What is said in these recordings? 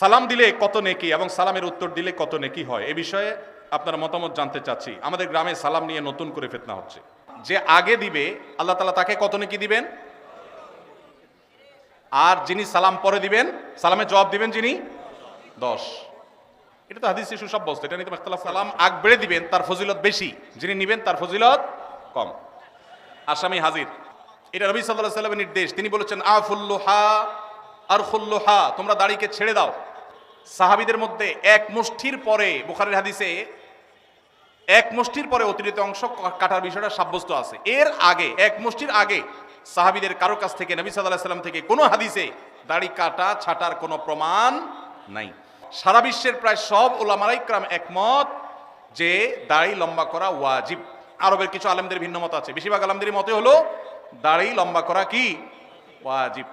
সালাম দিলে কত নেকি এবং সালামের উত্তর দিলে কত নেকি হয়? এ বিষয়ে আপনার মতামত জানতে চাচ্ছি। আমাদের গ্রামে সালাম নিয়ে নতুন করে ফেতনা হচ্ছে। যে আগে দিবে, আল্লাহ তালা তাকে কত নেকি দিবেন? আর যিনি সালাম পরে দিবেন, সালামের জবাব দিবেন যিনি? দশ। এটা তো হাদিসে সুসব্যস্ত, এটা নিয়ে মাখতালা সালাম আগ বেড়ে দিবেন, তার ফজিলত বেশি। যিনি নিবেন, তার ফজিলত কম। আসামি হাজির। এটা নবী সাল্লাহ সাল্লামের নির্দেশ। তিনি বলেছেন, আফুল্লোহা আর খুল্লোহা তোমরা দাড়িকে ছেড়ে দাও। সাহাবিদের মধ্যে এক মুষ্ঠির পরে, বুখারের হাদিসে এক মুষ্টির পরে অতিরিক্ত অংশ কাটার বিষয়টা সাব্যস্ত আছে। এর আগে, এক মুষ্টির আগে সাহাবিদের কারও কাছ থেকে, নবী সাল্লাহ সাল্লাম থেকে কোনো হাদিসে দাড়ি কাটা, ছাটার কোনো প্রমাণ নাই। সারা বিশ্বের প্রায় সব ওলামারাইক্রাম একমত যে দাড়ি লম্বা করা ওয়াজিব। আরবের কিছু আলেমদের ভিন্ন মত আছে। বেশিরভাগ আলেমদের মতে হলো, দাড়ি লম্বা করা কি? ওয়াজিব।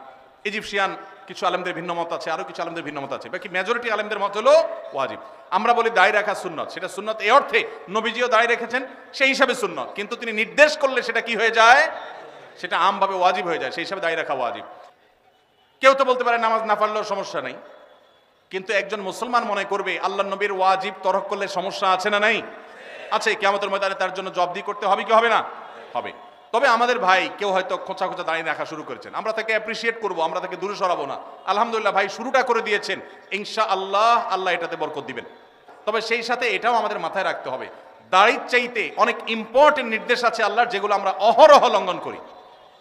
ইজিপশিয়ান কিছু আলেমদের ভিন্ন মত আছে আরও কিছু আলেমদের ভিন্ন মত আছে। বাকি মেজরিটি আলেমদের মত হলো ওয়াজিব। আমরা বলি দাড়ি রাখা সুন্নত। সেটা সুন্নত এই অর্থে নবীজিও দাড়ি রেখেছেন, সেই হিসাবে সুন্নত। কিন্তু তিনি নির্দেশ করলে সেটা কি হয়ে যায়? সেটা আমভাবে ওয়াজিব হয়ে যায়, সেই হিসাবে দাড়ি রাখা ওয়াজিব। কেউ তো বলতে পারে নামাজ না পারলেও সমস্যা নেই। কিন্তু একজন মুসলমান মনে করবে, আল্লাহ নবীর ওয়াজিব তরক করলে সমস্যা আছে না নাই? আছে কেমতের ময়দানে তার জন্য জবদি করতে হবে কি হবে না? হবে। তবে আমাদের ভাই কেউ হয়তো খোঁচা খোঁচা দাঁড়িয়ে রাখা শুরু করেছেন। আমরা তাকে অ্যাপ্রিসিয়েট করব, আমরা তাকে দূরে সরাবো না। আলহামদুলিল্লাহ ভাই শুরুটা করে দিয়েছেন। ইনশা আল্লাহ আল্লাহ এটাতে বরকত দিবেন। তবে সেই সাথে এটাও আমাদের মাথায় রাখতে হবে। দাড়ির চাইতে অনেক ইম্পর্টেন্ট নির্দেশ আছে আল্লাহর, যেগুলো আমরা অহরহ লঙ্ঘন করি।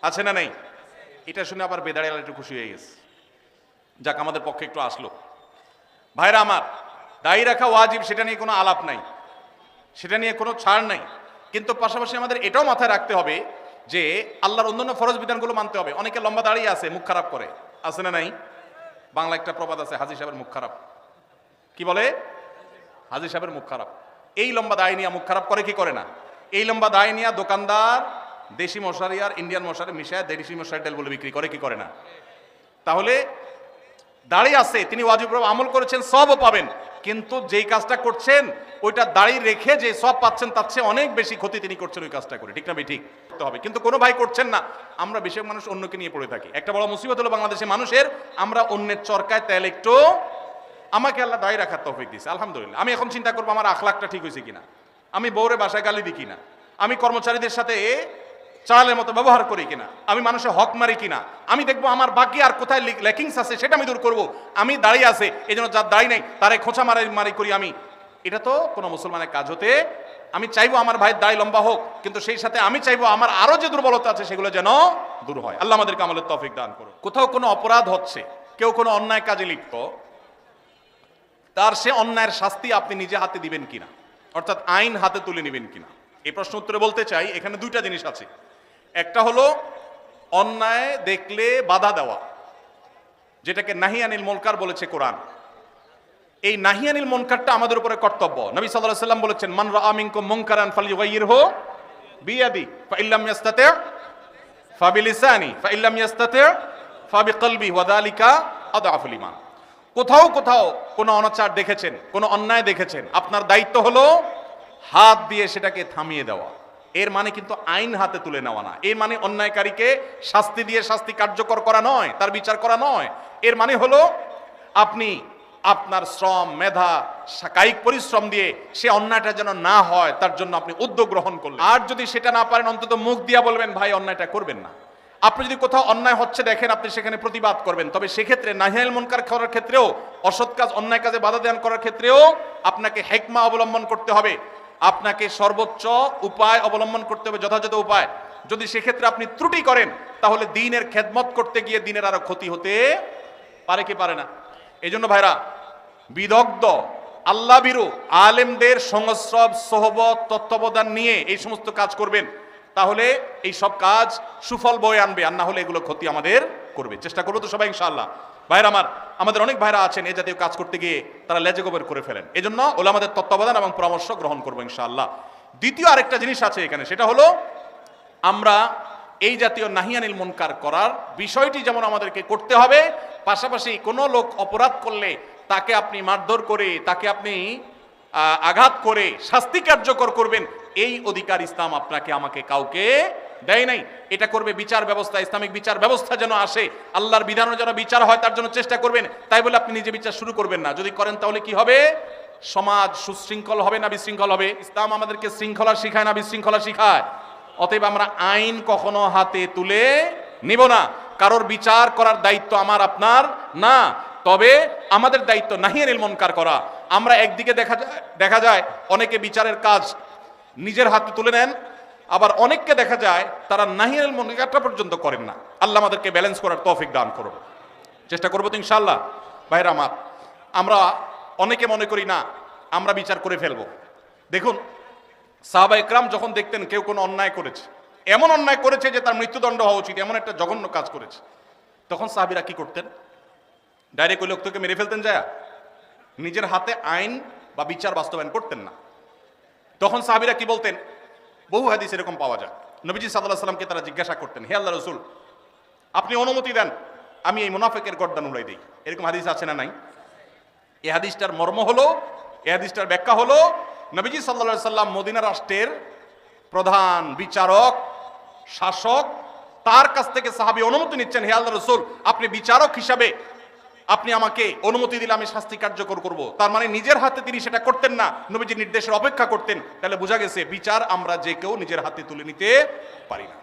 আছে না নেই? এটা শুনে আবার বেদাড়ি আল্লাহ একটু খুশি হয়ে গেছে। যাক, আমাদের পক্ষে একটু আসলো। ভাইরা আমার দায়ী রাখা ওয়াজিব, সেটা নিয়ে কোনো আলাপ নাই। সেটা নিয়ে কোনো ছাড় নাই। কিন্তু পাশাপাশি আমাদের এটাও মাথায় রাখতে হবে যে আল্লাহর অন্যান্য ফরজ বিধানগুলো মানতে হবে। অনেকে লম্বা দাঁড়িয়ে আছে, মুখ খারাপ করে। আছে না নাই? বাংলা একটা প্রবাদ আছে, হাজি সাহেবের মুখ খারাপ। কি বলে? হাজি সাহেবের মুখ খারাপ। এই লম্বা দায় নিয়ে মুখ খারাপ করে কি করে না? এই লম্বা দায় নিয়ে দোকানদার দেশি মশারি আর ইন্ডিয়ান মশারি মিশায় দেশি মশারি তেল বলে বিক্রি করে কি করে না? তাহলে দাঁড়িয়ে আছে, তিনি ওয়াজিব আমল করেছেন, সবও পাবেন। কিন্তু যেই কাজটা করছেন, ওইটা দাড়ি রেখে যে সব পাচ্ছেন, তার চেয়ে অনেক বেশি ক্ষতি তিনি করছেন ওই কাজটা করে। ঠিক না ভাই? ঠিক। করতে হবে। কিন্তু কোনো ভাই করছেন না। আমরা বেশিরভাগ মানুষ অন্যকে নিয়ে পড়ে থাকি। একটা বড় মুসিবত হলো বাংলাদেশের মানুষের, আমরা অন্যের চরকায় তেল একটু আমাকে আল্লাহ দায়ী রাখার তৌফিক দিয়েছে। আলহামদুলিল্লাহ। আমি এখন চিন্তা করব আমার আখলাখটা ঠিক হয়েছে কিনা। আমি বউরে বাসায় গালি দিই কিনা। আমি কর্মচারীদের সাথে চালের মতো ব্যবহার করি কিনা? আমি মানুষের হক মারি কিনা? আমি দেখব আমার বাকি আর কোথায় লেকিংস আছে, সেটা আমি দূর করব। আমি দাঁড়িয়ে আছে এই জন্য যার দাঁড়িয়ে নেই, তারে খোঁচা মারি মারি করি আমি। এটা তো কোনো মুসলমানের কাজ হতে, আমি চাইব আমার ভাইয়ের দাড়ি লম্বা হোক, কিন্তু সেই সাথে আমি চাইব আমার আরও যে দুর্বলতা আছে, সেগুলো যেন দূর হয়। আল্লাহ আমাদেরকে আমলের তফিক দান করুন কোথাও কোনো অপরাধ হচ্ছে, কেউ কোনো অন্যায় কাজে লিপ্ত, তার সে অন্যায়ের শাস্তি আপনি নিজে হাতে দিবেন কিনা? অর্থাৎ আইন হাতে তুলে নেবেন কিনা? এই প্রশ্ন উত্তরে বলতে চাই, এখানে দুইটা জিনিস আছে। একটা হলো অন্যায় দেখলে বাধা দেওয়া, যেটাকে নাহিয়ানিল মনকার বলেছে কোরআন। এই নাহিয়ানিল মনকারটা আমাদের উপরে কর্তব্য। নবী সাল্লাল্লাহু সাল্লাম বলেছেন, মান রাআমিনকুম মুনকারান ফালইয়ুগাইয়িরহু বিয়াদি, ফাইল্লাম ইয়াস্তাতি, ফাবিলিসানি, ফাইল্লাম ইয়াস্তাতি ফাবিকলবি ওয়া যালিকা আদআফুল ঈমান। কোথাও কোথাও কোনো অনাচার দেখেছেন, কোনো অন্যায় দেখেছেন, আপনার দায়িত্ব হলো হাত দিয়ে সেটাকে থামিয়ে দেওয়া। এর মানে কিন্তু আইন হাতে তুলে নেওয়া না। এর মানে অন্যায়কারীকে শাস্তি দিয়ে শাস্তি কার্যকর করা নয়, তার বিচার করা নয়। এর মানে হলো, আপনি আপনার শ্রম, মেধা কায়িক পরিশ্রম দিয়ে সে অন্যায়টা যেন না হয়, তার জন্য আপনি উদ্যোগ গ্রহণ করলেন। আর যদি সেটা না পারেন, অন্তত মুখ দিয়া বলবেন, ভাই, অন্যায়টা করবেন না। আপনি যদি কোথাও অন্যায় হচ্ছে দেখেন, আপনি সেখানে প্রতিবাদ করবেন। তবে সেক্ষেত্রে নাহিয়াল মনকার করার ক্ষেত্রেও, অসৎ কাজ, অন্যায় কাজে বাধা দান করার ক্ষেত্রেও আপনাকে হেকমা অবলম্বন করতে হবে। আপনাকে সর্বোচ্চ উপায় অবলম্বন করতে হবে, যথাযথ উপায়। যদি সেক্ষেত্রে আপনি ত্রুটি করেন, তাহলে দিনের খেদমত করতে গিয়ে দিনের আরও ক্ষতি হতে পারে কি পারে না? এই জন্য ভাইরা, বিদগ্ধ আল্লাহ বিরু আলেমদের সংস্রব, সহবত, তত্ত্বাবধান নিয়ে এই সমস্ত কাজ করবেন, তাহলে এই সব কাজ সুফল বয়ে আনবে, আর না হলে এগুলো ক্ষতি আমাদের করবে। চেষ্টা করব তো সবাই, ইনশাআল্লাহ। ভাইরা আমার, আমাদের অনেক ভাইরা আছেন এই জাতীয় কাজ করতে গিয়ে, তারা লেজে গোবর করে ফেলেন। এই জন্য ওলা আমাদের তত্ত্বাবধান এবং পরামর্শ গ্রহণ করব ইনশাআল্লাহ। দ্বিতীয় আরেকটা জিনিস আছে এখানে, সেটা হলো আমরা এই জাতীয় নাহিয়ানিল মনকার করার বিষয়টি যেমন আমাদেরকে করতে হবে, পাশাপাশি কোনো লোক অপরাধ করলে তাকে আপনি মারধর করে, তাকে আপনি আঘাত করে শাস্তি কার্যকর করবেন, এই অধিকার ইসলাম আপনাকে, আমাকে কাউকে দেয় নাই। এটা করবে বিচার ব্যবস্থা, ইসলামিক বিচার ব্যবস্থা যেন আসে। আল্লাহর বিধানও যেন বিচার হয়, তার জন্য চেষ্টা করবেন। তাই বলে আপনি নিজে বিচার শুরু করবেন না। যদি করেন তাহলে কি হবে? সমাজ সুশৃঙ্খল হবে না বিশৃঙ্খল হবে? ইসলাম আমাদেরকে শৃঙ্খলা শিখায় না বিশৃঙ্খলা শিখায়? অতএব আমরা আইন কখনো হাতে তুলে নিব না। কারোর বিচার করার দায়িত্ব আমার, আপনার না। তবে আমাদের দায়িত্ব নাহিয়ানিল মনকার করা। আমরা একদিকে দেখা যায় দেখা যায় অনেকে বিচারের কাজ নিজের হাতে তুলে নেন আবার অনেককে দেখা যায় তারা নাহিয়ানিল মনকারটা পর্যন্ত করেন না। আল্লাহ আমাদেরকে ব্যালেন্স করার তৌফিক দান করুন। চেষ্টা করব তো ইনশাল্লাহ ভাইরা আমার, আমরা অনেকে মনে করি না, আমরা বিচার করে ফেলব। দেখুন, সাহাবা ইকরাম যখন দেখতেন কেউ কোনো অন্যায় করেছে, এমন অন্যায় করেছে যে তার মৃত্যুদণ্ড হওয়া উচিত, এমন একটা জঘন্য কাজ করেছে। তখন সাহাবিরা কি করতেন? ডাইরেক্ট ওই লোকটাকে মেরে ফেলতেন যায়। নিজের হাতে আইন বা বিচার বাস্তবায়ন করতেন না। তখন সাহাবিরা কি বলতেন? বহু হাদিস এরকম পাওয়া যায়। নবীজি সাল্লাহ সাল্লামকে তারা জিজ্ঞাসা করতেন, হে আল্লাহ রসুল, আপনি অনুমতি দেন, আমি এই মুনাফেকের গর্দান উড়াই দিই। এরকম হাদিস আছে না নাই? এ হাদিসটার মর্ম হলো এই হাদিসটার ব্যাখ্যা হলো, নবীজি সাল্লা সাল্লাম মদিনা রাষ্ট্রের প্রধান বিচারক, শাসক, তার কাছ থেকে সাহাবি অনুমতি নিচ্ছেন, হে আল্লাহ রসুল, আপনি বিচারক হিসাবে আপনি আমাকে অনুমতি দিলে আমি শাস্তি কার্যকর করব। তার মানে নিজের হাতে তিনি সেটা করতেন না, নবীজির নির্দেশের অপেক্ষা করতেন। তাহলে বোঝা গেছে বিচার আমরা যে কেউ নিজের হাতে তুলে নিতে পারি না।